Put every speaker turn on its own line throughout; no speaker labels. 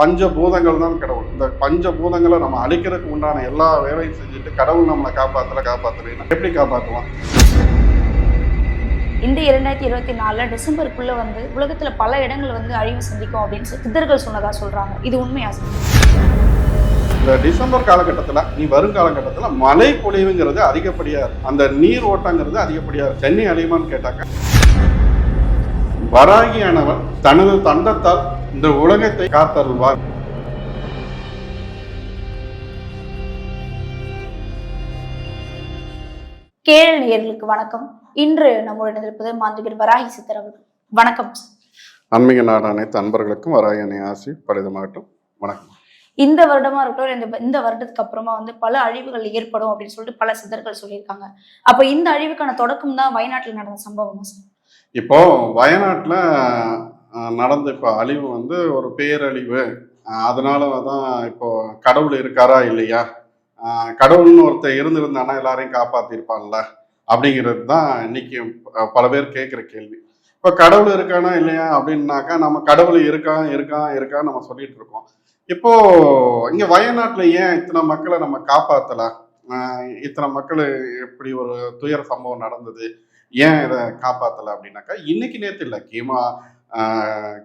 பஞ்சபூதங்கள் தான் கடவுள். இந்த பஞ்சபூதங்களை நம்ம அழிக்கிறதுக்கு உண்டான எல்லா வேலையும் செஞ்சுட்டு கடவுள் நம்மளை காப்பாத்தல காப்பாத்தலைன்னா எப்படி காப்பாற்றுவான்
இந்த இரண்டாயிரத்தி இருபத்தி நாலுல டிசம்பருக்குள்ள வந்து உலகத்துல பல இடங்கள் வந்து அழிவு சந்திக்கும் அப்படின்னு சித்தர்கள் சொன்னதா சொல்றாங்க. இது உண்மையா?
இந்த டிசம்பர் காலகட்டத்தில் நீ வரும் காலகட்டத்தில் மழை பொழிவுங்கிறது அதிகப்படியா இருக்கு. அந்த நீர் ஓட்டங்கிறது அதிகப்படியா இருக்கு. சென்னை அழியுமான்னு கேட்டாங்க. வராகியானவர் தனது தண்டத்தால் இந்த உலகத்தை காத்தருள்வார்.
கேரள நேயர்களுக்கு வணக்கம். இன்று நம்முடன் இருப்பது மாந்திரிகர் வராகி சித்தர் அவர்கள். வணக்கம். சார்.
ஆன்மீக நாடு அனைத்து அன்பர்களுக்கும் வராயனை ஆசி பரிதமாகட்டும். வணக்கம்.
இந்த வருடமா இருக்கட்டும் இந்த இந்த வருடத்துக்கு அப்புறமா வந்து பல அழிவுகள் ஏற்படும் அப்படின்னு சொல்லிட்டு பல சித்தர்கள் சொல்லியிருக்காங்க. அப்ப இந்த அழிவுக்கான தொடக்கம் தான் வயநாட்டில் நடந்த சம்பவமா சார்?
இப்போ வயநாட்டில் நடந்த இப்போ அழிவு வந்து ஒரு பேரழிவு. அதனால தான் இப்போ கடவுள் இருக்காரா இல்லையா? கடவுள்னு ஒருத்தர் இருந்திருந்தானா எல்லாரையும் காப்பாத்திருப்பான்ல? அப்படிங்கிறது தான் இன்னைக்கு பல பேர் கேட்குற கேள்வி. இப்போ கடவுள் இருக்கானா இல்லையா அப்படின்னாக்கா நம்ம கடவுள் இருக்கான் இருக்கான் இருக்கான்னு நம்ம சொல்லிட்டு இருக்கோம். இப்போ இங்க வயநாட்டில் ஏன் இத்தனை மக்களை நம்ம காப்பாத்தல? இத்தனை மக்கள் இப்படி ஒரு துயர சம்பவம் நடந்தது? ஏன் இதை காப்பாற்றலை அப்படின்னாக்கா இன்னைக்கு நேற்று இல்லை கிமு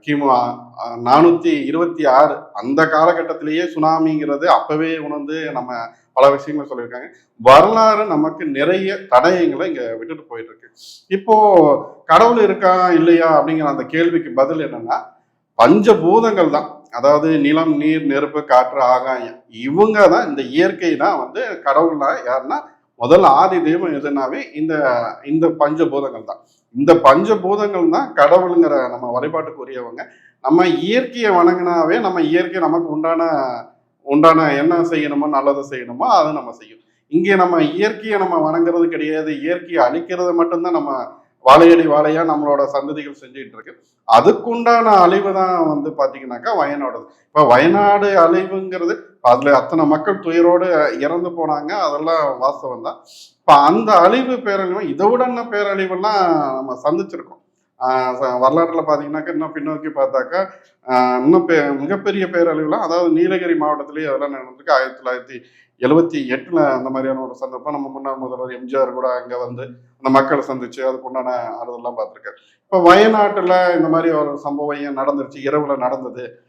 கிமு நானூற்றி இருபத்தி ஆறு அந்த காலகட்டத்திலேயே சுனாமிங்கிறது அப்போவே உணர்ந்து நம்ம பல விஷயங்களை சொல்லியிருக்காங்க. வரலாறு நமக்கு நிறைய தடயங்களை இங்கே விட்டுட்டு போயிட்டு இருக்கு இப்போ கடவுள் இருக்கா இல்லையா அப்படிங்கிற அந்த கேள்விக்கு பதில் என்னன்னா பஞ்சபூதங்கள் தான். அதாவது நிலம் நீர் நெருப்பு காற்று ஆகாயம் இவங்க தான் இந்த இயற்கை தான் வந்து கடவுள்னா யாருன்னா முதல்ல ஆதி தெய்வம் எதுனாவே இந்த இந்த பஞ்சபூதங்கள் தான். இந்த பஞ்சபூதங்கள் தான் கடவுளுங்கிற நம்ம வழிபாட்டுக்குரியவங்க. நம்ம இயற்கையை வணங்கினாவே நம்ம இயற்கை நமக்கு உண்டான உண்டான என்ன செய்யணுமோ நல்லதை செய்யணுமோ அதை நம்ம செய்யும் இங்கே நம்ம இயற்கையை நம்ம வணங்குறது கிடையாது. இயற்கையை அழிக்கிறது மட்டும்தான் நம்ம வாழையடி வாழையா நம்மளோட சந்ததிகள் செஞ்சுட்டு இருக்கு. அதுக்குண்டான அழிவு தான் வந்து பாத்தீங்கன்னாக்கா வயநாடு இப்ப வயநாடு அழிவுங்கிறது அதில் அத்தனை மக்கள் துயரோடு இறந்து போனாங்க. அதெல்லாம் வாஸ்தவம் தான். இப்போ அந்த அழிவு பேரழிவு இதை விட என்ன பேரழிவெல்லாம் நம்ம சந்திச்சிருக்கோம். வரலாற்றில் ச- இன்னும் பின்னோக்கி பார்த்தாக்கா இன்னும் பெ மிகப்பெரிய பேரழிவுலாம் அதாவது நீலகிரி மாவட்டத்திலேயே அதெல்லாம் நடந்திருக்கு. ஆயிரத்தி தொள்ளாயிரத்தி எழுபத்தி எட்டில் அந்த மாதிரியான ஒரு சந்தர்ப்பம். நம்ம முன்னாள் முதல்வர் எம்ஜிஆர் கூட அங்கே வந்து அந்த மக்களை சந்திச்சு அதுக்கு உண்டான பார்த்துருக்காரு. இப்போ வயநாட்டில் இந்த மாதிரி ஒரு சம்பவம் ஏன் நடந்துருச்சு? இரவில் நடந்தது.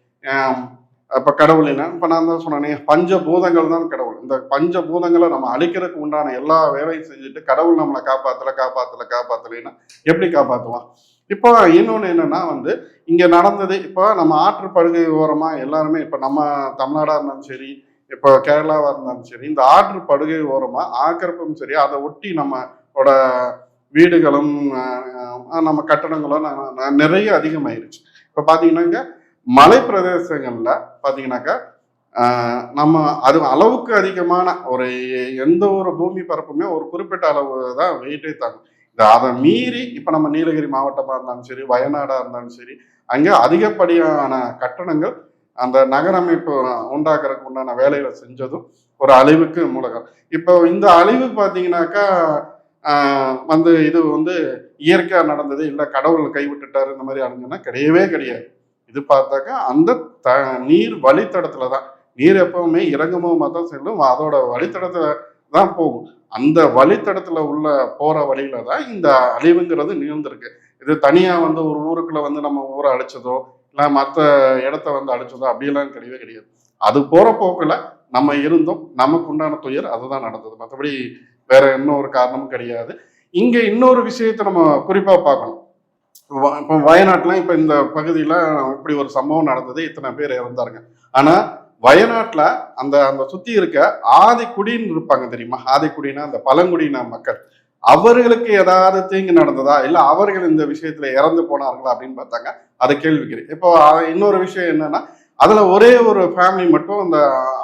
இப்ப கடவுள் என்ன? இப்ப நான் தான் சொன்னேனே பஞ்சபூதங்கள் தான் கடவுள். இந்த பஞ்ச பூதங்களை நம்ம அழிக்கிறதுக்கு உண்டான எல்லா வேலையும் செஞ்சுட்டு கடவுள் நம்மளை காப்பாத்தல காப்பாத்தல காப்பாத்தலைன்னா எப்படி காப்பாத்துவான்? இப்போ இன்னொன்று என்னன்னா வந்து இங்க நடந்தது இப்போ நம்ம ஆற்று படுகை ஓரமா எல்லாருமே இப்போ நம்ம தமிழ்நாடா இருந்தாலும் சரி இப்போ கேரளாவா இருந்தாலும் சரி இந்த ஆற்று படுகை ஓரமா ஆக்கிரப்பும் சரி அதை ஒட்டி நம்மளோட வீடுகளும் நம்ம கட்டடங்களும் ந- நிறைய அதிகமாயிருச்சு. இப்போ பார்த்தீங்கன்னாங்க மலை பிரதேசங்கள்ல பார்த்தீங்கன்னாக்கா நம்ம அது அளவுக்கு அதிகமான ஒரு எந்த ஒரு பூமி பரப்புமே ஒரு குறிப்பிட்ட அளவு தான் வெயிட்டே தாங்கும். அதை மீறி இப்போ நம்ம நீலகிரி மாவட்டமாக இருந்தாலும் சரி வயநாடாக இருந்தாலும் சரி அங்கே அதிகப்படியான கட்டணங்கள் அந்த நகரமைப்பு உண்டாக்குறதுக்கு உண்டான வேலைகளை செஞ்சதும் ஒரு அழிவுக்கு மூலகம். இப்போ இந்த அழிவு பார்த்தீங்கன்னாக்கா வந்து இது வந்து இயற்கையாக நடந்தது இல்லை கடவுள் கைவிட்டுட்டாரு இந்த மாதிரி அழிஞ்சுன்னா கிடையவே கிடையாது. இது பார்த்தாக்கா அந்த த நீர் வழித்தடத்துல தான். நீர் எப்பவுமே இறங்குமுகமாக தான் செல்லும் அதோட வழித்தடத்துல தான் போகும். அந்த வழித்தடத்துல உள்ள போற வழியில தான் இந்த அழிவுங்கிறது நிகழ்ந்திருக்கு. இது தனியா வந்து ஒரு ஊருக்குள்ள வந்து நம்ம ஊரை அழிச்சதோ இல்லை மற்ற இடத்த வந்து அழிச்சதோ அப்படியெல்லாம் கிடையவே கிடையாது. அது போற போக்குல நம்ம இருந்தோம் நமக்கு உண்டான துயர் அதுதான் நடந்தது. மற்றபடி வேற இன்னொரு ஒரு காரணமும் கிடையாது. இங்க இன்னொரு விஷயத்தை நம்ம குறிப்பா பார்க்கணும். இப்போ வயநாட்டில் இப்போ இந்த பகுதியில இப்படி ஒரு சம்பவம் நடந்தது. இத்தனை பேர் இறந்தாருங்க. ஆனா வயநாட்டில் அந்த அந்த சுத்தி இருக்க ஆதிக்குடின்னு இருப்பாங்க தெரியுமா? ஆதிக்குடினா அந்த பழங்குடியின மக்கள். அவர்களுக்கு ஏதாவது தீங்கு நடந்ததா? இல்லை அவர்கள் இந்த விஷயத்துல இறந்து போனார்களா அப்படின்னு பார்த்தாங்க. அது கேள்விக்குறி. இப்போ இன்னொரு விஷயம் என்னன்னா அதில் ஒரே ஒரு ஃபேமிலி மட்டும் அந்த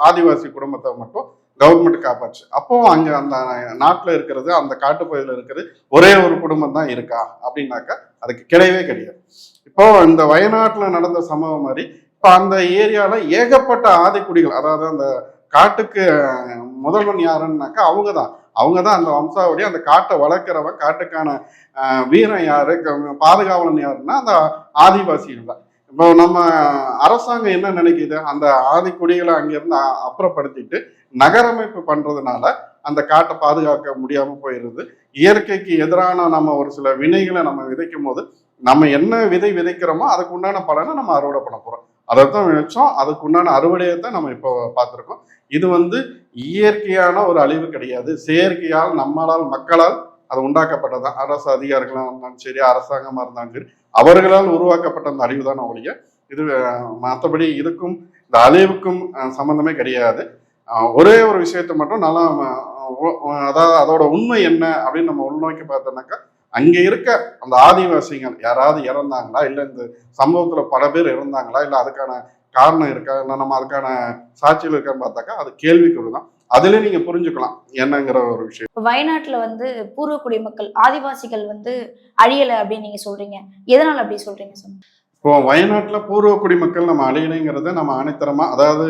ஆதிவாசி குடும்பத்தை மட்டும் கவர்மெண்ட் காப்பாச்சு அப்போ அங்க அந்த நாட்டுல இருக்கிறது அந்த காட்டுப்பகுதியில் இருக்கிறது ஒரே ஒரு குடும்பம் தான் இருக்கா? அப்படின்னாக்கா அதுக்கு கிடையவே கிடையாது. இப்போ இந்த வயநாட்டுல நடந்த சம்பவம் மாதிரி இப்போ அந்த ஏரியால ஏகப்பட்ட ஆதிக்குடிகள் அதாவது அந்த காட்டுக்கு முதல்வன் யாருன்னாக்கா அவங்க தான் அவங்க தான் அந்த வம்சாவளி அந்த காட்டை வளர்க்குறவன் காட்டுக்கான வீரன் யாரு க- பாதுகாவலன் யாருன்னா அந்த ஆதிவாசிகள் தான். இப்போ நம்ம அரசாங்கம் என்ன நினைக்குது? அந்த ஆதிக்குடிகளை அங்கிருந்து அப்புறப்படுத்திட்டு நகரமைப்பு பண்றதுனால அந்த காட்டை பாதுகாக்க முடியாம போயிடுது இயற்கைக்கு எதிரான நம்ம ஒரு சில வினைகளை நம்ம விதைக்கும் போது நம்ம என்ன விதை விதைக்கிறோமோ அதுக்கு உண்டான பலனை நம்ம அறுவடை பண்ண போறோம். அதை தான் நினைச்சோம். அதுக்கு உண்டான அறுவடையை தான் நம்ம இப்போ பார்த்துருக்கோம். இது வந்து இயற்கையான ஒரு அழிவு கிடையாது. செயற்கையால் நம்மளால் மக்களால் அது உண்டாக்கப்பட்டதான் அரசு அதிகாரிகளாக இருந்தாலும் சரி அரசாங்கமாக இருந்தாலும் சரி அவர்களால் உருவாக்கப்பட்ட அந்த அழிவு தான் ஒழிய இது மற்றபடி இதுக்கும் இந்த அழிவுக்கும் சம்மந்தமே கிடையாது. ஒரே ஒரு விஷயத்தை மட்டும் நல்லா அதாவது அதோட உண்மை என்ன அப்படின்னு நம்ம உள்நோக்கி பார்த்தோம்னாக்கா அங்கே இருக்க அந்த ஆதிவாசிகள் யாராவது இறந்தாங்களா? இல்லை இந்த சம்பவத்தில் பல பேர் இறந்தாங்களா? இல்லை அதுக்கான காரணம் இருக்கா? இல்லை நம்ம அதுக்கான சாட்சிகள் இருக்கான்னு பார்த்தாக்கா அது கேள்விக்குறி தான் அதுல நீங்க புரிஞ்சுக்கலாம் என்னங்கிற ஒரு விஷயம்.
இப்ப வயநாட்டுல வந்து பூர்வ குடிமக்கள் ஆதிவாசிகள் வந்து அழியல அப்படின்னு நீங்க சொல்றீங்க. எதனால அப்படி சொல்றீங்க சார்
இப்போ வயநாட்டுல பூர்வ குடிமக்கள் நம்ம அழியலைங்கிறத நம்ம அனைத்தரமா அதாவது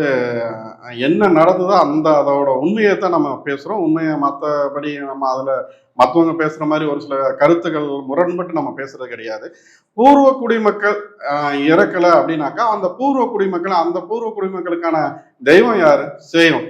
என்ன நடந்ததோ அந்த அதோட உண்மையை தான் நம்ம பேசுறோம். உண்மையை மற்றபடி நம்ம அதுல மற்றவங்க பேசுற மாதிரி ஒரு சில கருத்துக்கள் முரண்பட்டு நம்ம பேசுறது கிடையாது. பூர்வ குடிமக்கள் இறக்கல அப்படின்னாக்கா அந்த பூர்வ குடிமக்கள் அந்த பூர்வ குடிமக்களுக்கான தெய்வம் யாரு? சேயம்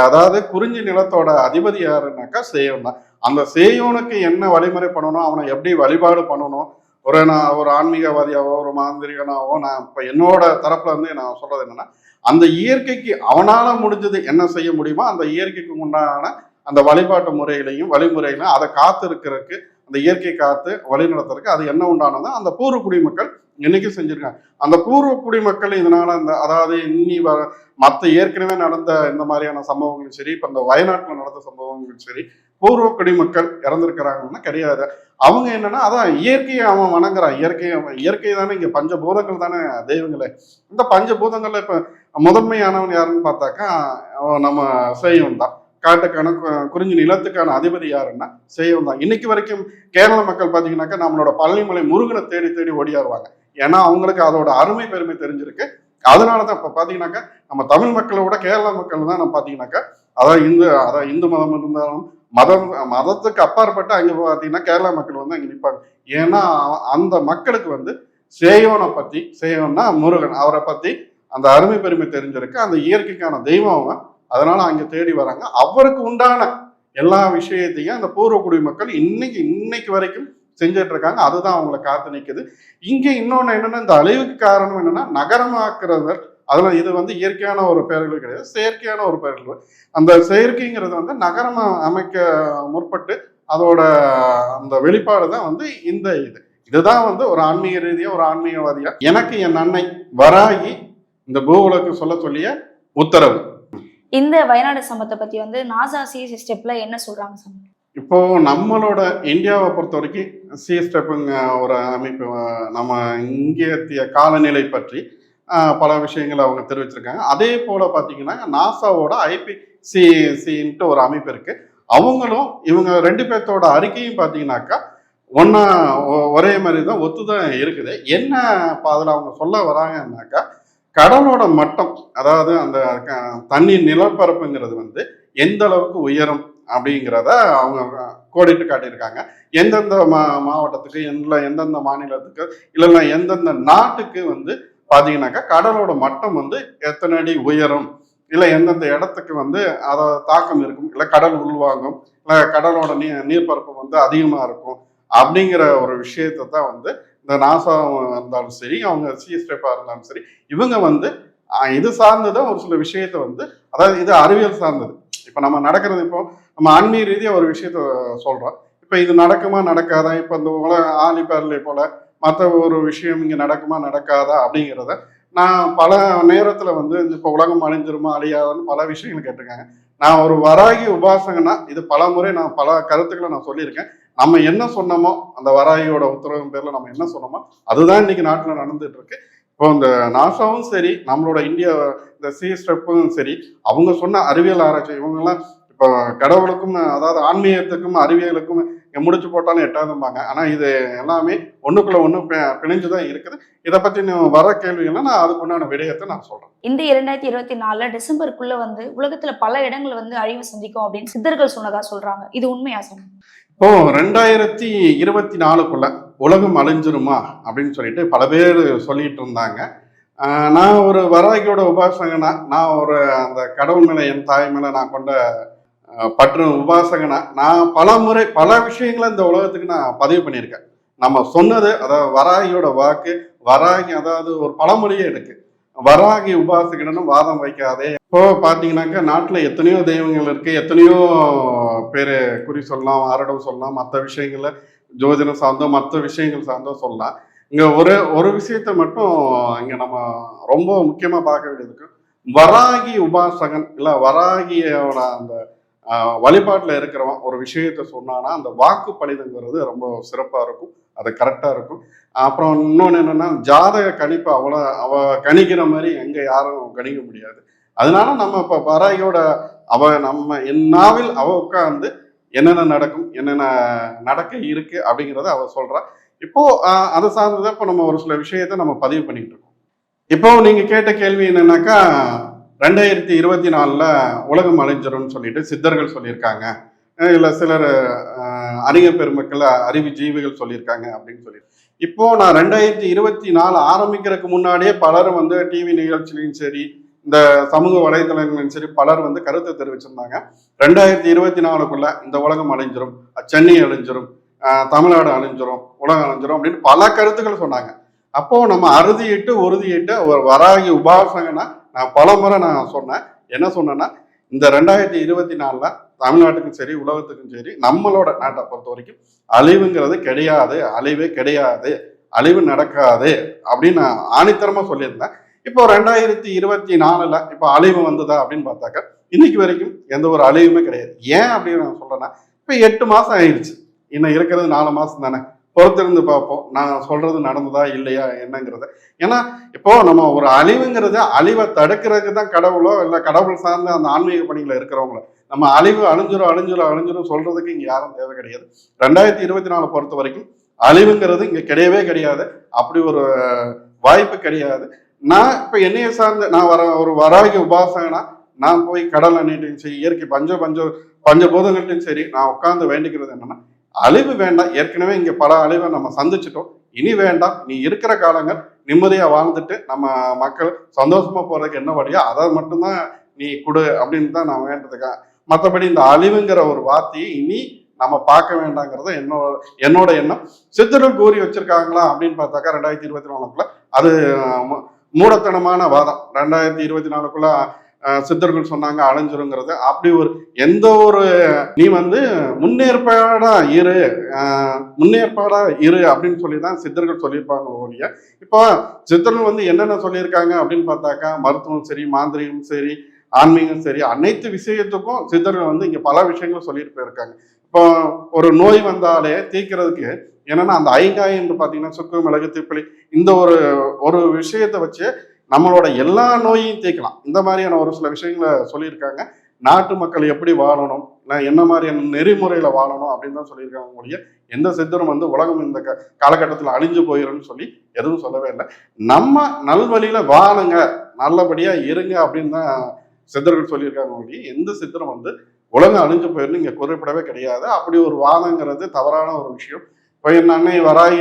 அதாவது குறிஞ்சி நிலத்தோட அதிபதி யாருன்னாக்கா செய்யணும் தான். அந்த சேயோனுக்கு என்ன வழிமுறை பண்ணணும் அவனை எப்படி வழிபாடு பண்ணணும் ஒரு நான் ஒரு ஆன்மீகவாதியாவோ ஒரு மாந்திரிகனாவோ நான் இப்போ என்னோட தரப்புல இருந்து நான் சொல்றது என்னன்னா அந்த இயற்கைக்கு அவனால முடிஞ்சது என்ன செய்ய முடியுமோ அந்த இயற்கைக்கு உண்டான அந்த வழிபாட்டு முறையிலையும் வழிமுறைகளையும் அதை காத்து இருக்கிறதுக்கு அந்த இயற்கை காத்து வழி நடத்துறதுக்கு அது என்ன உண்டானதோ அந்த பூர்வ குடிமக்கள் இன்னைக்கும் செஞ்சிருக்காங்க அந்த பூர்வ குடிமக்கள் இதனால அந்த அதாவது இன்னி வ மற்ற ஏற்கனவே நடந்த இந்த மாதிரியான சம்பவங்களும் சரி இப்போ இந்த வயநாட்டில் நடந்த சம்பவங்களும் சரி பூர்வ குடிமக்கள் இறந்துருக்கிறாங்கன்னா கிடையாது. அவங்க என்னன்னா அதான் இயற்கையை அவன் வணங்குறான். இயற்கையை அவன் இயற்கை தானே இங்கே பஞ்சபூதங்கள் தானே தெய்வங்களே. இந்த பஞ்சபூதங்கள்ல இப்போ முதன்மையானவன் யாருன்னு பார்த்தாக்கா நம்ம செய்யவன் தான். காட்டுக்கான கு- குறிஞ்சி நிலத்துக்கான அதிபதி யாருன்னா செய்யவன் தான். இன்னைக்கு வரைக்கும் கேரள மக்கள் பார்த்தீங்கன்னாக்கா நம்மளோட பழனிமலை முருகனை தேடி தேடி ஓடியாருவாங்க. ஏன்னா அவங்களுக்கு அதோட அருமை பெருமை தெரிஞ்சிருக்கு. அதனால தான் இப்போ பார்த்தீங்கன்னாக்கா நம்ம தமிழ் மக்களை விட கேரள மக்கள் தான் நம்ம பார்த்தீங்கன்னாக்கா அதான் இந்து அதான் இந்து மதம் இருந்தாலும் மதம் மதத்துக்கு அப்பாற்பட்டு அங்கே பார்த்தீங்கன்னா கேரளா மக்கள் வந்து அங்கே நிற்பாங்க ஏன்னா அந்த மக்களுக்கு வந்து சேயோனை பற்றி சேயோன்னா முருகன் அவரை பற்றி அந்த அருமை பெருமை தெரிஞ்சிருக்கு. அந்த இயற்கைக்கான தெய்வம் அவன். அதனால அங்கே தேடி வராங்க. அவருக்கு உண்டான எல்லா விஷயத்தையும் அந்த பூர்வ குடிமக்கள் இன்னைக்கு இன்னைக்கு வரைக்கும் செஞ்சுட்டு இருக்காங்க அதுதான் அவங்களை காத்து நிற்குது இங்கே இன்னொன்று என்னன்னா இந்த அழிவுக்கு காரணம் என்னன்னா நகரமாக்குறது அதில் இது வந்து இயற்கையான ஒரு பெயர்கள் கிடையாது செயற்கையான ஒரு பெயர்கள். அந்த செயற்கைங்கிறது வந்து நகரம் அமைக்க முற்பட்டு அதோட அந்த வெளிப்பாடு தான் வந்து இந்த இது. இதுதான் வந்து ஒரு ஆன்மீக ரீதியா ஒரு ஆன்மீகவாதியா எனக்கு என் அன்னை வராகி இந்த பூவுலக்கு சொல்ல சொல்லிய உத்தரவு.
இந்த வயநாடு சம்பத்தை பத்தி வந்து நாசா சிஎஸ்சி ஸ்டெப்ல என்ன சொல்றாங்க சார்
இப்போ நம்மளோட இந்தியாவை பொறுத்த வரைக்கும் சி ஸ்டெப்புங்க ஒரு அமைப்பு நம்ம இங்கேத்திய காலநிலை பற்றி பல விஷயங்களை அவங்க தெரிவிச்சிருக்காங்க. அதே போல பார்த்தீங்கன்னா நாசாவோட ஐபி சிசின்ட்டு ஒரு அமைப்பு இருக்கு. அவங்களும் இவங்க ரெண்டு பேர்த்தோட அறிக்கையும் பார்த்தீங்கன்னாக்கா ஒன்றா ஒரே மாதிரி தான் ஒத்து தான் இருக்குது. என்ன அதில் அவங்க சொல்ல வராங்கன்னாக்கா கடலோட மட்டம் அதாவது அந்த க- தண்ணீர் நிலப்பரப்புங்கிறது வந்து எந்த அளவுக்கு உயரும் அப்படிங்கிறத அவங்க கோடிட்டு காட்டியிருக்காங்க. எந்தெந்த மா மாவட்டத்துக்கு எந்த எந்தெந்த மாநிலத்துக்கு இல்லைன்னா எந்தெந்த நாட்டுக்கு வந்து பார்த்தீங்கன்னாக்கா கடலோட மட்டம் வந்து எத்தனை அடி உயரும்? இல்லை எந்தெந்த இடத்துக்கு வந்து அதை தாக்கம் இருக்கும்? இல்லை கடல் உள்வாங்கும்? இல்லை கடலோட நீ நீர்ப்பரப்பு வந்து அதிகமாக இருக்கும்? அப்படிங்கிற ஒரு விஷயத்தை தான் வந்து இந்த நாசா இருந்தாலும் சரி அவங்க சிஎஸ்டெப்பாக இருந்தாலும் சரி இவங்க வந்து இது சார்ந்ததும் ஒரு சில விஷயத்த வந்து அதாவது இது அறிவியல் சார்ந்தது. இப்போ நம்ம நடக்கிறது இப்போ நம்ம ஆன்மீக ரீதியாக ஒரு விஷயத்த சொல்கிறோம் இப்போ இது நடக்குமா நடக்காதா? இப்போ இந்த உல ஆலி பேரலை போல மற்ற ஒரு விஷயம் இங்கே நடக்குமா நடக்காதா? அப்படிங்கிறத நான் பல நேரத்தில் வந்து இப்போ உலகம் அழிஞ்சிருமா அழியாதான்னு பல விஷயங்கள் கேட்டிருக்காங்க. நான் ஒரு வராகி உபாசகனா இது பல முறை நான் பல கருத்துக்களை நான் சொல்லியிருக்கேன். நம்ம என்ன சொன்னோமோ அந்த வராகியோட உத்தரவின் பேரில் நம்ம என்ன சொன்னோமோ அதுதான் இன்னைக்கு நாட்டில் நடந்துட்டு இருக்கு. இப்போ இந்த நாசாவும் சரி நம்மளோட இந்தியா இந்த சி ஸ்டெப்பும் சரி அவங்க சொன்ன அறிவியல் ஆராய்ச்சி இவங்கெல்லாம் இப்போ கடவுளுக்கும் அதாவது ஆன்மீகத்துக்கும் அறிவியலுக்கும் முடிச்சு போட்டாலும் எட்டாதும்பாங்க. ஆனால் இது எல்லாமே ஒன்றுக்குள்ள ஒன்று பி- பிணைஞ்சு தான் இருக்குது. இதை பற்றி வர கேள்விகள்னா நான் அதுக்கு உண்டான விடயத்தை நான் சொல்கிறேன்
இந்த இரண்டாயிரத்தி இருபத்தி நாலில் டிசம்பருக்குள்ளே வந்து உலகத்தில் பல இடங்கள் வந்து அழிவு சந்திக்கும் அப்படின்னு சித்தர்கள் சொன்னதாக சொல்கிறாங்க இது உண்மையா சார்
இப்போ ரெண்டாயிரத்தி இருபத்தி நாலுக்குள்ள உலகம் அழிஞ்சிருமா அப்படின்னு சொல்லிட்டு பல பேர் சொல்லிட்டு இருந்தாங்க. நான் ஒரு வராகியோட உபாசகனா நான் ஒரு அந்த கடவுள் மேல என் தாய் மேல நான் கொண்ட பற்று உபாசகனா நான் பல முறை பல விஷயங்களை இந்த உலகத்துக்கு நான் பதிவு பண்ணியிருக்கேன். நம்ம சொன்னது அதாவது வராகியோட வாக்கு வராகி அதாவது ஒரு பழமொழியே இருக்கு. வராகி உபாசகனும் வாதம் வைக்காதே இப்போ பார்த்தீங்கன்னாக்கா நாட்டில் எத்தனையோ தெய்வங்கள் இருக்குது எத்தனையோ பேர் குறி சொல்லலாம் ஆரடம் சொல்லலாம் மற்ற விஷயங்கள ஜோதிடம் சார்ந்தோ மற்ற விஷயங்கள் சார்ந்தோ சொல்லலாம். இங்கே ஒரு ஒரு விஷயத்த மட்டும் இங்கே நம்ம ரொம்ப முக்கியமாக பார்க்க வேண்டியது வராகி உபாசகன் இல்லை வராகியோட அந்த வழிபாட்டில் இருக்கிறவன் ஒரு விஷயத்த சொன்னான்னா அந்த வாக்கு பலிதங்கிறது ரொம்ப சிறப்பாக இருக்கும் அது கரெக்டாக இருக்கும். அப்புறம் இன்னொன்று என்னென்னா ஜாதக கணிப்பு அவ்வளோ அவ கணிக்கிற மாதிரி எங்கே யாரும் கணிக்க முடியாது. அதனால நம்ம இப்போ வராகியோட அவ நம்ம என்னாவில் அவ உட்காந்து என்னென்ன நடக்கும் என்னென்ன நடக்க இருக்கு அப்படிங்கிறத அவ சொல்றா. இப்போ அதை சார்ந்ததை இப்போ நம்ம ஒரு சில விஷயத்த நம்ம பதிவு பண்ணிட்டு இருக்கோம். இப்போ நீங்க கேட்ட கேள்வி என்னன்னாக்கா ரெண்டாயிரத்தி இருபத்தி நாலில் உலகம் அழிஞ்சிரும்னு சொல்லிட்டு சித்தர்கள் சொல்லியிருக்காங்க. இல்லை சிலர் அறிஞர் பெருமக்கள் அறிவு ஜீவிகள் சொல்லியிருக்காங்க அப்படின்னு சொல்லி. இப்போ நான் ரெண்டாயிரத்தி இருபத்தி நாலு ஆரம்பிக்கிறதுக்கு முன்னாடியே பலரும் வந்து டிவி நிகழ்ச்சியிலையும் சரி இந்த சமூக வலைதளங்களிலும் சரி பலர் வந்து கருத்தை தெரிவிச்சிருந்தாங்க. ரெண்டாயிரத்தி இருபத்தி நாலுக்குள்ள இந்த உலகம் அழிஞ்சிரும் சென்னை அழிஞ்சிரும் தமிழ்நாடு அழிஞ்சிரும் உலகம் அழிஞ்சிரும் அப்படின்னு பல கருத்துக்கள் சொன்னாங்க. அப்போ நம்ம அறுதியிட்டு உறுதியிட்டு ஒரு வராகி உபாசகனா நான் பல முறை நான் சொன்னேன். என்ன சொன்னேன்னா இந்த ரெண்டாயிரத்தி இருபத்தி நாலில் தமிழ்நாட்டுக்கும் சரி உலகத்துக்கும் சரி நம்மளோட நாட்டை பொறுத்த வரைக்கும் அழிவுங்கிறது கிடையாது அழிவே கிடையாது அழிவு நடக்காது அப்படின்னு நான் ஆணித்தரமாக சொல்லியிருந்தேன். இப்போ ரெண்டாயிரத்தி இருபத்தி நாலுல இப்போ அழிவு வந்ததா அப்படின்னு பார்த்தாக்க இன்னைக்கு வரைக்கும் எந்த ஒரு அழிவுமே கிடையாது. ஏன் அப்படின்னு நான் சொல்றேன்னா இப்போ எட்டு மாசம் ஆயிடுச்சு. இன்னும் இருக்கிறது நாலு மாசம் தானே. பொறுத்திருந்து பார்ப்போம். நான் சொல்றது நடந்ததா இல்லையா என்னங்கிறத. ஏன்னா இப்போ நம்ம ஒரு அழிவுங்கிறது அழிவை தடுக்கிறதுக்கு தான் கடவுளோ இல்லை கடவுள் சார்ந்த அந்த ஆன்மீக பணியில் இருக்கிறவங்களோ நம்ம அழிவு அழிஞ்சிரும் அழிஞ்சிரும் அழிஞ்சிரும் சொல்றதுக்கு இங்கே யாரும் தேவை கிடையாது. ரெண்டாயிரத்தி இருபத்தி நாலு பொறுத்த வரைக்கும் அழிவுங்கிறது இங்கே கிடையவே கிடையாது. அப்படி ஒரு வாய்ப்பு கிடையாது. நான் இப்போ என்னைய சார்ந்த நான் வர ஒரு வராகி உபாசகனா நான் போய் கடல் அண்ணிட்டையும் சரி இயற்கை பஞ்ச பஞ்ச பஞ்சபூதங்கள்ட்டையும் சரி நான் உட்காந்து வேண்டிக்கிறது என்னன்னா அழிவு வேண்டாம். ஏற்கனவே இங்கே பல அழிவை நம்ம சந்திச்சிட்டோம். இனி வேண்டாம். நீ இருக்கிற காலங்கள் நிம்மதியாக வாழ்ந்துட்டு நம்ம மக்கள் சந்தோஷமா போறதுக்கு என்ன வழியோ அதை மட்டும்தான் நீ கொடு அப்படின்னு தான் நான் வேண்டதுக்கேன் மற்றபடி இந்த அழிவுங்கிற ஒரு வார்த்தையை இனி நம்ம பார்க்க வேண்டாங்கிறது என்னோட என்னோட எண்ணம். சித்தர்கள் கூறி வச்சிருக்காங்களா அப்படின்னு பார்த்தாக்கா ரெண்டாயிரத்தி இருபத்தி நாலுக்குள்ள அது மூடத்தனமான வாதம். ரெண்டாயிரத்தி இருபத்தி நாலுக்குள்ள சித்தர்கள் சொன்னாங்க அழிஞ்சிருங்கிறது. அப்படி ஒரு எந்த ஒரு நீ வந்து முன்னேற்பாடா இரு முன்னேற்பாடா இரு அப்படின்னு சொல்லி தான் சித்தர்கள் சொல்லியிருப்பாங்க ஒழிய. இப்போ சித்தர்கள் வந்து என்னென்ன சொல்லியிருக்காங்க அப்படின்னு பார்த்தாக்கா மருத்துவம் சரி மாந்திரிகம் சரி ஆன்மீகம் சரி அனைத்து விஷயத்துக்கும் சித்தர்கள் வந்து இங்கே பல விஷயங்களும் சொல்லிட்டு போயிருக்காங்க. இப்போ ஒரு நோய் வந்தாலே தீர்க்கிறதுக்கு என்னன்னா அந்த ஐங்காய் என்று பார்த்தீங்கன்னா சுக்கு மிளகு திப்பிலி இந்த ஒரு ஒரு விஷயத்தை வச்சு நம்மளோட எல்லா நோயையும் தீர்க்கலாம் இந்த மாதிரியான ஒரு சில விஷயங்களை சொல்லியிருக்காங்க. நாட்டு மக்கள் எப்படி வாழணும்? நான் என்ன மாதிரியான நெறிமுறையில வாழணும் அப்படின்னு தான் சொல்லியிருக்காங்க. உங்களுடைய எந்த சித்தரும் வந்து உலகம் இந்த க- காலகட்டத்தில் அழிஞ்சு போயிடும்னு சொல்லி எதுவும் சொல்லவே இல்லை. நம்ம நல்வழியில வாழுங்க. நல்லபடியா இருங்க அப்படின்னு தான் சித்தர்கள் சொல்லியிருக்காங்க. ஒழிய எந்த சித்தரும் வந்து உலகம் அழிஞ்சு போயிருந்து இங்க குறிப்பிடவே கிடையாது. அப்படி ஒரு வாதங்கிறது தவறான ஒரு விஷயம். இப்போ என் அன்னை வராய்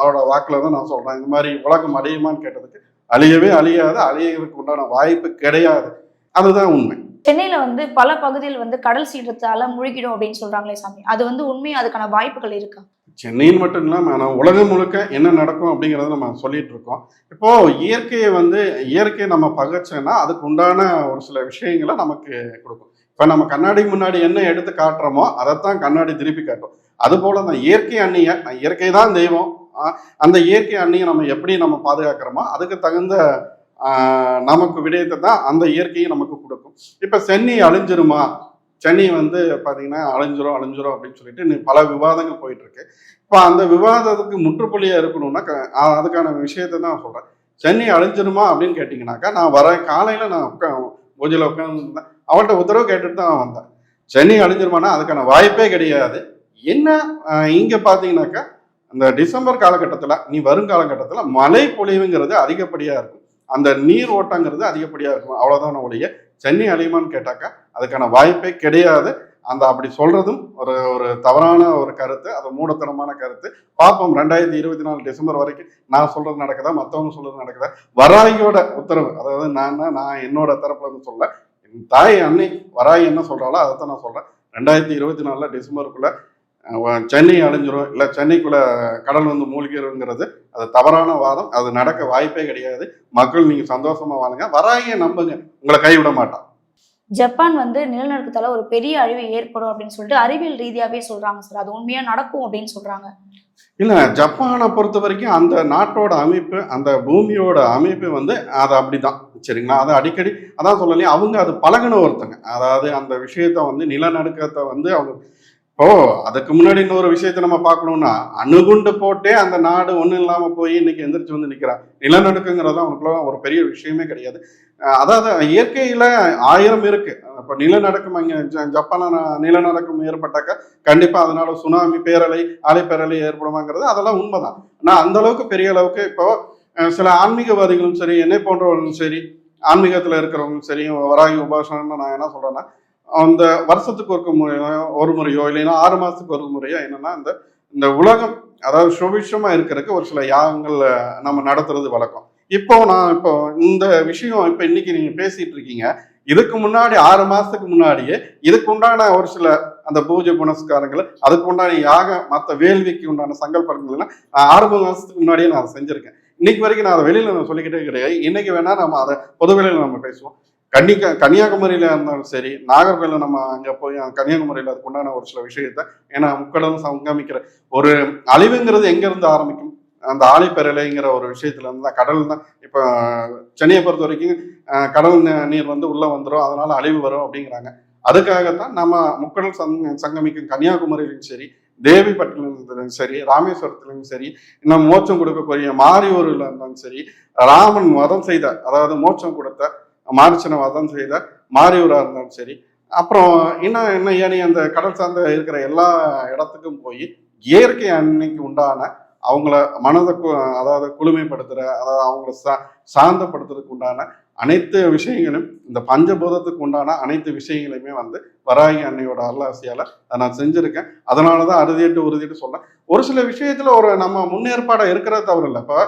அவரோட வாக்குல தான் நான் சொல்றேன். இந்த மாதிரி உலகம் அழியுமான்னு கேட்டதுக்கு அழியவே அழியாது. அழியறதுக்கு உண்டான வாய்ப்பு கிடையாது. அதுதான் உண்மை.
சென்னையில வந்து பல பகுதியில் வந்து கடல் சீற்றத்தால முழுகிடும் அப்படின்னு சொல்றாங்களே சாமி. அது வந்து உண்மை? அதுக்கான வாய்ப்புகள் இருக்கா?
சென்னையில் மட்டும் இல்லாமல் நம்ம உலகம் முழுக்க என்ன நடக்கும் அப்படிங்கிறத நம்ம சொல்லிட்டு இருக்கோம். இப்போ இயற்கையை வந்து இயற்கையை நம்ம பகைச்சோன்னா அதுக்கு உண்டான ஒரு சில விஷயங்களை நமக்கு கொடுக்கும். இப்போ நம்ம கண்ணாடி முன்னாடி என்ன எடுத்து காட்டுறோமோ அதைத்தான் கண்ணாடி திருப்பி காட்டும். அது போல தான் இயற்கை அன்னியை இயற்கை தான் தெய்வம். அந்த இயற்கை அன்னியை நம்ம எப்படி நம்ம பாதுகாக்கிறோமோ அதுக்கு தகுந்த நமக்கு விடயத்தை தான் அந்த இயற்கையும் நமக்கு கொடுக்கும். இப்போ சென்னை அழிஞ்சிருமா? சென்னை வந்து பார்த்தீங்கன்னா அழிஞ்சிரும் அழிஞ்சிரும் அப்படின்னு சொல்லிட்டு இன்னும் பல விவாதங்கள் போயிட்டு இருக்கு இப்போ அந்த விவாதத்துக்கு முற்றுப்புள்ளியாக இருக்கணும்னா அதுக்கான விஷயத்தை தான் நான் சென்னை அழிஞ்சிருமா அப்படின்னு கேட்டிங்கனாக்கா நான் வர காலையில் நான் உட்கா பூஜையில் உட்காந்துருந்தேன் அவள்கிட்ட உத்தரவு கேட்டுட்டு தான் வந்தேன். சென்னை அழிஞ்சிருமானா அதுக்கான வாய்ப்பே கிடையாது. என்ன இங்கே பார்த்தீங்கன்னாக்கா அந்த டிசம்பர் காலகட்டத்தில் நீ வரும் காலகட்டத்தில் மழை பொழிவுங்கிறது அதிகப்படியாக இருக்கும். அந்த நீர் ஓட்டங்கிறது அதிகப்படியாக இருக்கும். அவ்வளோதான் ஒழிய சென்னை அழியுமான்னு கேட்டாக்கா அதுக்கான வாய்ப்பே கிடையாது. அந்த அப்படி சொல்றதும் ஒரு ஒரு தவறான ஒரு கருத்து அது மூடத்தனமான கருத்து. பார்ப்போம் ரெண்டாயிரத்தி இருபத்தி நாலு டிசம்பர் வரைக்கும் நான் சொல்றது நடக்குதா மற்றவங்க சொல்றது நடக்குதா? வராகியோட உத்தரவு அதாவது நான் நான் என்னோட தரப்புல இருந்து சொல்ல என் தாய் அன்னை வராகி என்ன சொல்றாளோ அதை தான் நான் சொல்றேன். ரெண்டாயிரத்தி இருபத்தி நாலுல டிசம்பருக்குள்ள சென்னை அழிஞ்சிரும். இல்லை சென்னைக்குள்ள கடல் வந்து மூழ்கிருங்கிறது அது தவறான வாதம். அது நடக்க வாய்ப்பே கிடையாது. மக்கள் நீங்க சந்தோஷமா வாழுங்க. வராகியை நம்புங்க. உங்களை கைவிட மாட்டான்.
ஜப்பான் வந்து நிலநடுக்கத்தால ஒரு பெரிய அழிவு ஏற்படும் அப்படின்னு சொல்லிட்டு அறிவியல் ரீதியாவே சொல்றாங்க சார். அது உண்மையா நடக்கும் அப்படின்னு சொல்றாங்க.
இல்ல ஜப்பானை பொறுத்த வரைக்கும் அந்த நாட்டோட அமைப்பு அந்த பூமியோட அமைப்பு வந்து அது அப்படிதான். சரிங்களா? அது அடிக்கடி அதான் சொல்லலையே அவங்க அது பழகின ஒருத்தங்க. அதாவது அந்த விஷயத்த வந்து நிலநடுக்கத்தை வந்து அவங்க இப்போ அதுக்கு முன்னாடி இன்னொரு விஷயத்த நம்ம பார்க்கணும்னா அணுகுண்டு போட்டே அந்த நாடு ஒன்றும் இல்லாமல் போய் இன்னைக்கு எந்திரிச்சு வந்து நிற்கிறான் நிலநடுக்கங்கிறது அவனுக்குள்ள ஒரு பெரிய விஷயமே கிடையாது. அதாவது இயற்கையில் ஆயிரம் இருக்கு. இப்போ நிலநடுக்கம் அங்கே ஜ- ஜப்பான நிலநடுக்கம் ஏற்பட்டாக்கா கண்டிப்பாக அதனால சுனாமி பேரலை அலைப்பேரலை ஏற்படுமாங்கிறது அதெல்லாம் உண்மைதான். ஆனால் அந்த அளவுக்கு பெரிய அளவுக்கு இப்போ சில ஆன்மீகவாதிகளும் சரி என்னை போன்றவர்களும் சரி ஆன்மீகத்தில் இருக்கிறவங்களும் சரி வராகி உபாசனம்னு நான் என்ன சொல்கிறேன்னா அந்த வருஷத்துக்கு ஒரு முறையோ ஒரு முறையோ இல்லைன்னா ஆறு மாதத்துக்கு ஒரு முறையோ என்னென்னா இந்த இந்த உலகம் அதாவது சுபிஷமாக இருக்கிறதுக்கு ஒரு சில யாகங்கள் நம்ம நடத்துறது வழக்கம். இப்போ நான் இப்போ இந்த விஷயம் இப்போ இன்னைக்கு நீங்கள் பேசிகிட்டு இருக்கீங்க இதுக்கு முன்னாடி ஆறு மாதத்துக்கு முன்னாடியே இதுக்கு உண்டான ஒரு சில அந்த பூஜை புனஸ்காரங்கள் அதுக்கு உண்டான யாக மற்ற வேள்விக்கு உண்டான சங்கல்பங்கள்லாம் நான் ஆறு மாதத்துக்கு முன்னாடியே நான் செஞ்சுருக்கேன். இன்னைக்கு வரைக்கும் நான் அதை வெளியில நான் சொல்லிக்கிட்டே கிடையாது. இன்னைக்கு வேணா நம்ம அதை பொதுவெளியில நம்ம பேசுவோம். கன்னிக கன்னியாகுமரியில இருந்தாலும் சரி நாகர்கோயில நம்ம அங்க போய் கன்னியாகுமரியில் கன்னியாகுமரியில அதுக்கு உண்டான ஒரு சில விஷயத்த ஏன்னா முக்கடலும் சங்கமிக்கிற ஒரு அழிவுங்கிறது எங்க இருந்து ஆரம்பிக்கும்? அந்த ஆலைப்பெறலைங்கிற ஒரு விஷயத்துல இருந்து தான் கடல் தான். இப்போ சென்னையை பொறுத்த வரைக்கும் கடல் நீர் வந்து உள்ள வந்துடும் அதனால அழிவு வரும் அப்படிங்கிறாங்க. அதுக்காகத்தான் நம்ம முக்கடல் சங் சங்கமிக்கும் கன்னியாகுமரியிலும் சரி தேவிப்பட்டினம் சரி ராமேஸ்வரத்திலும் சரி இன்னும் மோட்சம் கொடுக்கக்கூடிய மாரியூரில் இருந்தாலும் சரி ராமன் வதம் செய்த அதாவது மோட்சம் கொடுத்த மாரிச்சனை வதம் செய்த மாரியூராக இருந்தாலும் சரி அப்புறம் இன்னும் என்ன ஏனி அந்த கடல் சார்ந்த இருக்கிற எல்லா இடத்துக்கும் போய் இயற்கை அன்னைக்கு உண்டான அவங்கள மனதை கு- அதாவது குளுமைப்படுத்துகிற அதாவது அவங்கள சா சாந்தப்படுத்துறதுக்கு உண்டான அனைத்து விஷயங்களும் இந்த பஞ்சபூதத்துக்கு உண்டான அனைத்து விஷயங்களையுமே வந்து வராகி அன்னையோட அருளாசியால நான் செஞ்சிருக்கேன். அதனால தான் அறுதிட்டு உறுதிட்டு சொன்னேன். ஒரு சில விஷயத்துல ஒரு நம்ம முன்னேற்பாடாக இருக்கிறத தவறு இல்லை இப்போ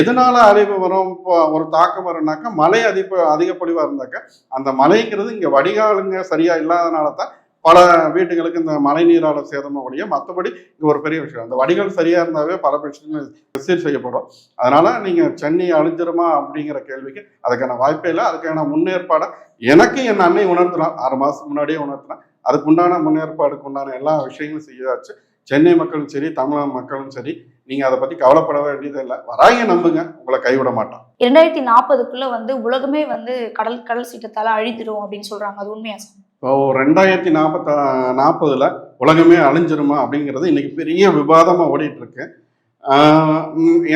எதனால அழிவு வரும்? இப்போ ஒரு தாக்கம் வரும்னாக்கா மழை அதிக அதிகப்படிவாக இருந்தாக்கா அந்த மழைங்கிறது இங்கே வடிகாலுங்க சரியா இல்லாதனால தான் பல வீட்டுகளுக்கு இந்த மழை நீரால சேதமா ஒழிய மற்றபடி இது ஒரு பெரிய விஷயம். அந்த வடிகள் சரியாக இருந்தாவே பல பிரச்சனைகள் சீர் செய்யப்படும். அதனால் நீங்கள் சென்னை அழிஞ்சிருமா அப்படிங்கிற கேள்விக்கு அதுக்கான வாய்ப்பே இல்லை. அதுக்கான முன்னேற்பாடை எனக்கு என் அன்னை உணர்த்தினான். ஆறு மாதம் முன்னாடியே உணர்த்தினான். அதுக்கு உண்டான முன்னேற்பாடுக்கு உண்டான எல்லா விஷயங்களும் செய்யாச்சு. சென்னை மக்களும் சரி தமிழக மக்களும் சரி நீங்க அதை பத்தி கவலைப்பட வேண்டியது இல்லை. வராங்க நம்புங்க. உங்களை கைவிட மாட்டான்
இரண்டாயிரத்தி நாற்பதுக்குள்ள வந்து உலகமே வந்து கடல் கடல் சீட்டத்தால அழிந்துடும் அப்படின்னு சொல்றாங்க. அது உண்மையா
இப்போ ரெண்டாயிரத்தி நாற்பத்த நாற்பதுல உலகமே அழிஞ்சிருமா அப்படிங்கிறது இன்னைக்கு பெரிய விவாதமாக ஓடிட்டு இருக்கு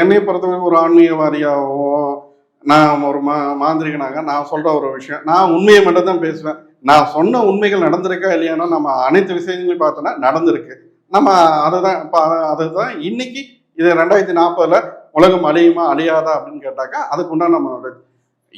என்னை பொறுத்தவரை ஒரு ஆன்மீகவாதியாகவோ நான் ஒரு மா மாந்திரிகனாக நான் சொல்கிற ஒரு விஷயம் நான் உண்மையை மட்டும் தான் பேசுவேன். நான் சொன்ன உண்மைகள் நடந்திருக்கா இல்லையானோ நம்ம அனைத்து விஷயங்களையும் பார்த்தோன்னா நடந்திருக்கு. நம்ம அதுதான் இப்போ அதுதான் இன்னைக்கு இது ரெண்டாயிரத்தி நாற்பதுல உலகம் அழியுமா அழியாதா அப்படின்னு கேட்டாக்கா அதுக்கு உண்டான நம்ம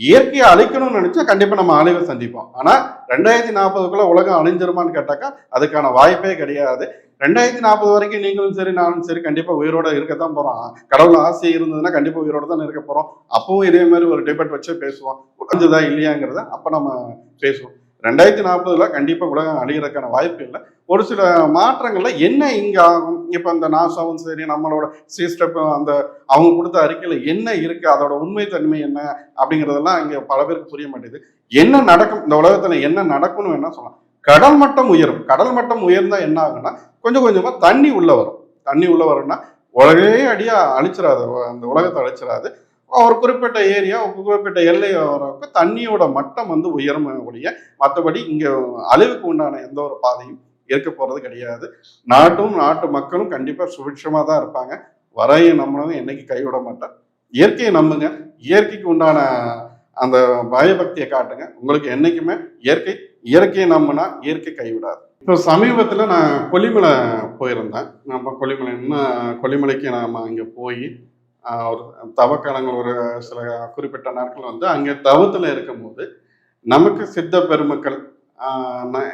இயற்கையை அழிக்கணும்னு நினைச்சா கண்டிப்பா நம்ம அழிவை சந்திப்போம். ஆனா ரெண்டாயிரத்தி நாற்பதுக்குள்ள உலகம் அழிஞ்சிருமான்னு கேட்டாக்கா அதுக்கான வாய்ப்பே கிடையாது. ரெண்டாயிரத்தி நாற்பது வரைக்கும் நீங்களும் சரி நானும் சரி கண்டிப்பா உயிரோட இருக்கத்தான் போறோம். கடவுள் ஆசை இருந்ததுன்னா கண்டிப்பா உயிரோட தான் இருக்க போறோம். அப்பவும் இதே மாதிரி ஒரு டிபேட் வச்சு பேசுவோம். உடஞ்சதா இல்லையாங்கிறத அப்ப நம்ம பேசுவோம். ரெண்டாயிரத்தி நாற்பதுல கண்டிப்பாக உலகம் அழிகிறதுக்கான வாய்ப்பு இல்லை. ஒரு சில மாற்றங்களில் என்ன இங்கே ஆகும்? இப்போ இந்த நாசாவும் சரி நம்மளோட சிஸ்டப் அந்த அவங்க கொடுத்த அறிக்கையில் என்ன இருக்குது அதோட உண்மைத்தன்மை என்ன? அப்படிங்கிறதெல்லாம் இங்கே பல பேருக்கு புரிய மாட்டேங்குது. என்ன நடக்கும்? இந்த உலகத்தில் என்ன நடக்கும்னு வேணால் சொல்லலாம். கடல் மட்டம் உயரும். கடல் மட்டம் உயர்ந்தா என்ன ஆகுன்னா கொஞ்சம் கொஞ்சமாக தண்ணி உள்ளே வரும். தண்ணி உள்ளே வரும்னா உலகே அடியாக அழிச்சிடாது அந்த உலகத்தை அழிச்சிடாது ஒரு குறிப்பிட்ட ஏரியா ஒரு குறிப்பிட்ட எல்லை வரப்ப தண்ணியோட மட்டம் வந்து உயரும் ஒழிய மற்றபடி இங்கே அழிவுக்கு உண்டான எந்த ஒரு பாதையும் இருக்க போகிறது கிடையாது. நாட்டும் நாட்டு மக்களும் கண்டிப்பாக சுபிட்சமாக தான் இருப்பாங்க. வரைய நம்மளும் என்னைக்கு கைவிட மாட்டேன் இயற்கையை நம்புங்க. இயற்கைக்கு உண்டான அந்த பயபக்தியை காட்டுங்க. உங்களுக்கு என்றைக்குமே இயற்கை இயற்கையை நம்பினா இயற்கை கைவிடாது. இப்போ சமீபத்தில் நான் கொல்லிமலை போயிருந்தேன். நம்ம கொல்லிமலை இன்னும் கொல்லிமலைக்கு நாம் அங்கே போய் ஒரு தவக்காலங்கள் ஒரு சில குறிப்பிட்ட நாட்கள் வந்து அங்கே தவத்தில் இருக்கும்போது நமக்கு சித்த பெருமக்கள்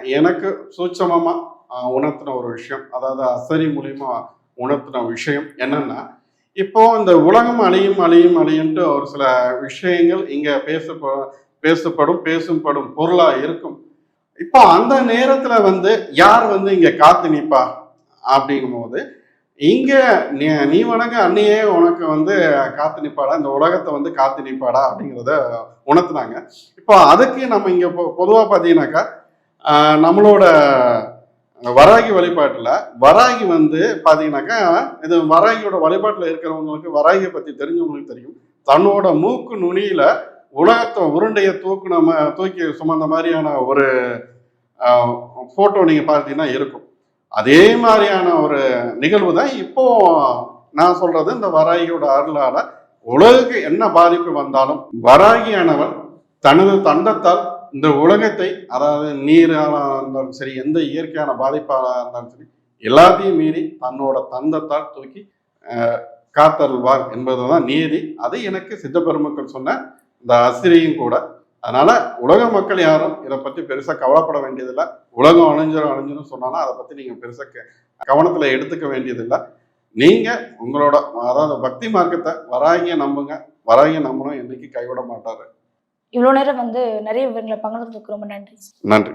எனக்கு சூட்சமமாக உணர்த்தின ஒரு விஷயம் அதாவது அசரி மூலியமா உணர்த்தின விஷயம் என்னன்னா இப்போ இந்த உலகம் அழியும் அழியும் அழியும்ட்டு ஒரு சில விஷயங்கள் இங்கே பேசப்ப பேசப்படும் பேசும்படும் பொருளாக இருக்கும். இப்போ அந்த நேரத்தில் வந்து யார் வந்து இங்கே காத்து நிற்பா அப்படிங்கும்போது இங்க நீ நீ வணங்க அன்னையே உனக்கு வந்து காத்து நிப்பாடா? இந்த உலகத்தை வந்து காத்து நிப்பாடா? அப்படிங்கிறத உணர்த்துனாங்க. இப்போ அதுக்கு நம்ம இங்க பொதுவாக பார்த்தீங்கன்னாக்கா நம்மளோட வராகி வழிபாட்டில் வராகி வந்து பார்த்தீங்கன்னாக்கா இது வராகியோட வழிபாட்டில் இருக்கிறவங்களுக்கு வராகியை பற்றி தெரிஞ்சவங்களுக்கு தெரியும். தன்னோட மூக்கு நுனியில உலகத்தை உருண்டையை தூக்கு நம்ம தூக்கி சுமந்த மாதிரியான ஒரு ஃபோட்டோ நீங்கள் பார்த்தீங்கன்னா இருக்கும். அதே மாதிரியான ஒரு நிகழ்வு தான் இப்போ நான் சொல்றது இந்த வராகியோட அருளால உலகுக்கு என்ன பாதிப்பு வந்தாலும் வராகியானவர் தனது தண்டத்தால் இந்த உலகத்தை அதாவது நீரால இருந்தாலும் சரி எந்த இயற்கையான பாதிப்பாக இருந்தாலும் சரி எல்லாத்தையும் மீறி தன்னோட தந்தத்தால் தூக்கி காத்தருள்வார் என்பதுதான் நீதி. அது எனக்கு சித்த பெருமக்கள் சொன்ன இந்த அசிரியும் கூட. அதனால உலக மக்கள் யாரும் இதை பத்தி பெருசா கவலைப்பட வேண்டியதில்லை. உலகம் அழிஞ்சிரும் அழிஞ்சிரும் சொன்னாலும் அதை பத்தி நீங்க பெருசா க- கவனத்துல எடுத்துக்க வேண்டியதில்லை. நீங்க உங்களோட அதாவது பக்தி மார்க்கத்தை வராகிய நம்புங்க. வராகிய நம்பணும் என்னைக்கு கைவிட மாட்டாரு.
இவ்வளவு நேரம் வந்து நிறைய விவரங்களை ரொம்ப நன்றி.
நன்றி.